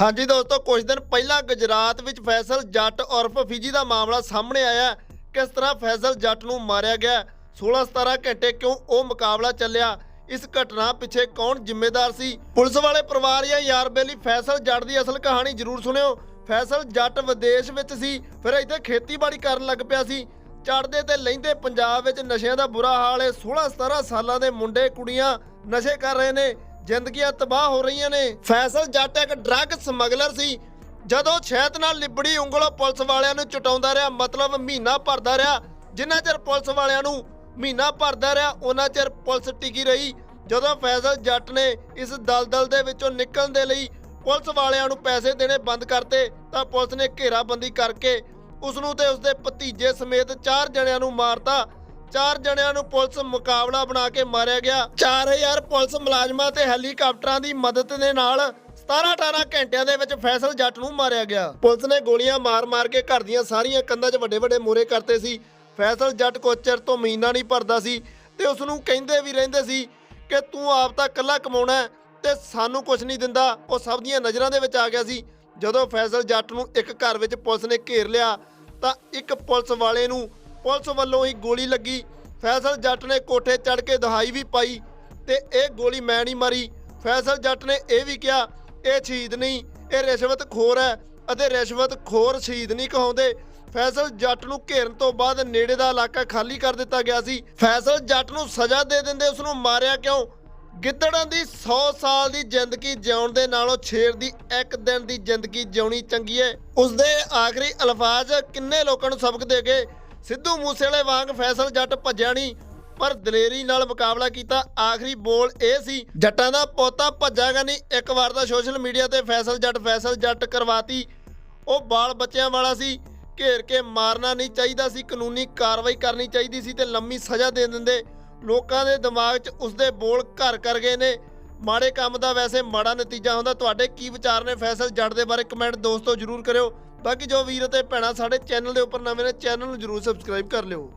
ਹਾਂਜੀ ਦੋਸਤੋ, ਕੁਝ ਦਿਨ ਪਹਿਲਾਂ ਗੁਜਰਾਤ ਵਿੱਚ ਫੈਸਲ ਜੱਟ ਉਰਫ ਫਿਜੀ ਦਾ ਮਾਮਲਾ ਸਾਹਮਣੇ ਆਇਆ ਕਿਸ ਤਰ੍ਹਾਂ ਫੈਸਲ ਜੱਟ ਨੂੰ ਮਾਰਿਆ ਗਿਆ? 16-17 ਘੰਟੇ ਕਿਉਂ ਉਹ ਮੁਕਾਬਲਾ ਚੱਲਿਆ? ਇਸ ਘਟਨਾ ਪਿੱਛੇ ਕੌਣ ਜ਼ਿੰਮੇਦਾਰ ਸੀ? ਪੁਲਿਸ ਵਾਲੇ ਪਰਿਵਾਰ ਜਾਂ ਯਾਰ ਬੇਲੀ ਫੈਸਲ ਜੱਟ ਦੀ ਅਸਲ ਕਹਾਣੀ ਜ਼ਰੂਰ ਸੁਣਿਓ। ਫੈਸਲ ਜੱਟ ਵਿਦੇਸ਼ ਵਿੱਚ ਸੀ, ਫਿਰ ਇੱਥੇ ਖੇਤੀਬਾੜੀ ਕਰਨ ਲੱਗ ਪਿਆ ਸੀ। ਚੜਦੇ ਤੇ ਲਹਿੰਦੇ ਪੰਜਾਬ ਵਿੱਚ ਨਸ਼ਿਆਂ ਦਾ ਬੁਰਾ ਹਾਲ ਹੈ। 16-17 ਸਾਲਾਂ ਦੇ ਮੁੰਡੇ ਕੁੜੀਆਂ ਨਸ਼ੇ ਕਰ ਰਹੇ ਨੇ। ਜ਼ਿੰਦਗੀਆਂ ਤਬਾਹ ਹੋ ਰਹੀਆਂ ਨੇ। ਫੈਸਲ ਜੱਟ ਇੱਕ ਡਰੱਗ ਸਮਗਲਰ ਸੀ। ਜਦੋਂ ਸ਼ਹਿਦ ਨਾਲ ਲਿਬੜੀ ਉਂਗਲ ਪੁਲਿਸ ਵਾਲਿਆਂ ਨੂੰ ਚਟਾਉਂਦਾ ਰਿਹਾ, ਮਤਲਬ ਮਹੀਨਾ ਭਰਦਾ ਰਿਹਾ। ਜਿੰਨਾ ਚਿਰ ਪੁਲਿਸ ਵਾਲਿਆਂ ਨੂੰ ਮਹੀਨਾ ਭਰਦਾ ਰਿਹਾ ਉਹਨਾਂ ਚਿਰ ਪੁਲਿਸ ਟਿਕੀ ਰਹੀ। ਜਦੋਂ ਫੈਸਲ ਜੱਟ ਨੇ ਇਸ ਦਲਦਲ ਦੇ ਵਿੱਚੋਂ ਨਿਕਲਣ ਦੇ ਲਈ ਪੁਲਿਸ ਵਾਲਿਆਂ ਨੂੰ ਪੈਸੇ ਦੇਣੇ ਬੰਦ ਕਰਤੇ, ਤਾਂ ਪੁਲਿਸ ਨੇ ਘੇਰਾਬੰਦੀ ਕਰਕੇ ਉਸ ਨੂੰ ਤੇ ਉਸਦੇ ਭਤੀਜੇ ਸਮੇਤ ਚਾਰ ਜਣਿਆਂ ਨੂੰ ਮਾਰਤਾ। ਚਾਰ ਜਣਿਆਂ ਨੂੰ ਪੁਲਿਸ ਮੁਕਾਬਲਾ ਬਣਾ ਕੇ ਮਾਰਿਆ ਗਿਆ। 4000 ਪੁਲਿਸ ਮੁਲਾਜ਼ਮਾਂ ਤੇ ਹੈਲੀਕਾਪਟਰਾਂ ਦੀ ਮਦਦ ਦੇ ਨਾਲ 17-18 ਘੰਟਿਆਂ ਦੇ ਵਿੱਚ ਫੈਸਲ ਜੱਟ ਨੂੰ ਮਾਰਿਆ ਗਿਆ। ਪੁਲਿਸ ਨੇ ਗੋਲੀਆਂ ਮਾਰ-ਮਾਰ ਕੇ ਘਰ ਦੀਆਂ ਸਾਰੀਆਂ ਕੰਧਾਂ 'ਚ ਵੱਡੇ-ਵੱਡੇ ਮੋਰੇ ਕਰਤੇ ਸੀ। ਫੈਸਲ ਜੱਟ ਕੋਚਰ ਤੋਂ ਮਹੀਨਾ ਨਹੀਂ ਭਰਦਾ ਸੀ ਤੇ ਉਸ ਨੂੰ ਕਹਿੰਦੇ ਵੀ ਰਹਿੰਦੇ ਸੀ ਕਿ ਤੂੰ ਆਪ ਤਾਂ ਇਕੱਲਾ ਕਮਾਉਣਾ ਤੇ ਸਾਨੂੰ ਕੁਝ ਨਹੀਂ ਦਿੰਦਾ। ਉਹ ਸਭ ਦੀਆਂ ਨਜ਼ਰਾਂ ਦੇ ਵਿੱਚ ਆ ਗਿਆ ਸੀ। ਜਦੋਂ ਫੈਸਲ ਜੱਟ ਨੂੰ ਇੱਕ ਘਰ ਵਿੱਚ ਪੁਲਿਸ ਨੇ ਘੇਰ ਲਿਆ ਤਾਂ ਇੱਕ ਪੁਲਿਸ ਵਾਲੇ ਨੂੰ ਪੁਲਿਸ ਵੱਲੋਂ ਹੀ ਗੋਲੀ ਲੱਗੀ। ਫੈਸਲ ਜੱਟ ਨੇ ਕੋਠੇ ਚੜ ਕੇ ਦਹਾਈ ਵੀ ਪਾਈ ਤੇ ਇਹ ਗੋਲੀ ਮੈਂ ਨਹੀਂ ਮਾਰੀ। ਫੈਸਲ ਜੱਟ ਨੇ ਇਹ ਵੀ ਕਿਹਾ, ਇਹ ਸ਼ਹੀਦ ਨਹੀਂ, ਇਹ ਰਿਸ਼ਵਤ ਖੋਰ ਹੈ ਅਤੇ ਰਿਸ਼ਵਤ ਖੋਰ ਸ਼ਹੀਦ ਨਹੀਂ ਕਹਾਉਂਦੇ। ਫੈਸਲ ਜੱਟ ਨੂੰ ਘੇਰਨ ਤੋਂ ਬਾਅਦ ਨੇੜੇ ਦਾ ਇਲਾਕਾ ਖਾਲੀ ਕਰ ਦਿੱਤਾ ਗਿਆ ਸੀ। ਫੈਸਲ ਜੱਟ ਨੂੰ ਸਜ਼ਾ ਦੇ ਦਿੰਦੇ ਉਸ ਨੂੰ ਮਾਰਿਆ ਕਿਉਂ? ਗਿੱਦੜਾਂ ਦੀ 100 ਸਾਲ ਦੀ ਜ਼ਿੰਦਗੀ ਜਿਉਣ ਦੇ ਨਾਲੋਂ ਛੇਰ ਦੀ ਇੱਕ ਦਿਨ ਦੀ ਜ਼ਿੰਦਗੀ ਜਿਉਣੀ ਚੰਗੀ ਏ ਉਸਦੇ ਆਖਰੀ ਅਲਫਾਜ਼ ਕਿੰਨੇ ਲੋਕਾਂ ਨੂੰ ਸਬਕ ਦੇ ਗਏ? ਸਿੱਧੂ ਮੂਸੇਵਾਲੇ ਵਾਂਗ ਫੈਸਲ ਜੱਟ ਭੱਜਿਆ ਨਹੀਂ, ਪਰ ਦਲੇਰੀ ਨਾਲ ਮੁਕਾਬਲਾ ਕੀਤਾ ਆਖਰੀ ਬੋਲ ਇਹ ਸੀ, ਜੱਟਾਂ ਦਾ ਪੋਤਾ ਭੱਜਾਗਾ ਨਹੀਂ। ਇੱਕ ਵਾਰ ਤਾਂ ਸੋਸ਼ਲ ਮੀਡੀਆ ਤੇ ਫੈਸਲ ਜੱਟ ਫੈਸਲ ਜੱਟ ਕਰਵਾਤੀ। ਉਹ ਬਾਲ ਬੱਚਿਆਂ ਵਾਲਾ ਸੀ, ਘੇਰ ਕੇ ਮਾਰਨਾ ਨਹੀਂ ਚਾਹੀਦਾ ਸੀ, ਕਾਨੂੰਨੀ ਕਾਰਵਾਈ ਕਰਨੀ ਚਾਹੀਦੀ ਸੀ ਤੇ ਲੰਮੀ ਸਜ਼ਾ ਦੇ ਦਿੰਦੇ। ਲੋਕਾਂ ਦੇ ਦਿਮਾਗ 'ਚ ਉਸਦੇ ਬੋਲ ਘਰ ਕਰ ਗਏ ਨੇ। ਮਾੜੇ ਕੰਮ ਦਾ ਵੈਸੇ ਮਾੜਾ ਨਤੀਜਾ ਹੁੰਦਾ। ਤੁਹਾਡੇ ਕੀ ਵਿਚਾਰ ਨੇ? ਫੈਸਲ ਜੱਟ ਦੇ ਬਾਰੇ ਕਮੈਂਟ ਦੋਸਤੋ ਜਰੂਰ ਕਰਿਓ। ਬਾਕੀ ਜੋ ਵੀਰ ਅਤੇ ਭੈਣਾਂ ਸਾਡੇ ਚੈਨਲ ਦੇ ਉੱਪਰ ਨਵੇਂ ਨੇ ਚੈਨਲ ਨੂੰ ਜਰੂਰ ਸਬਸਕ੍ਰਾਈਬ ਕਰ ਲਿਓ।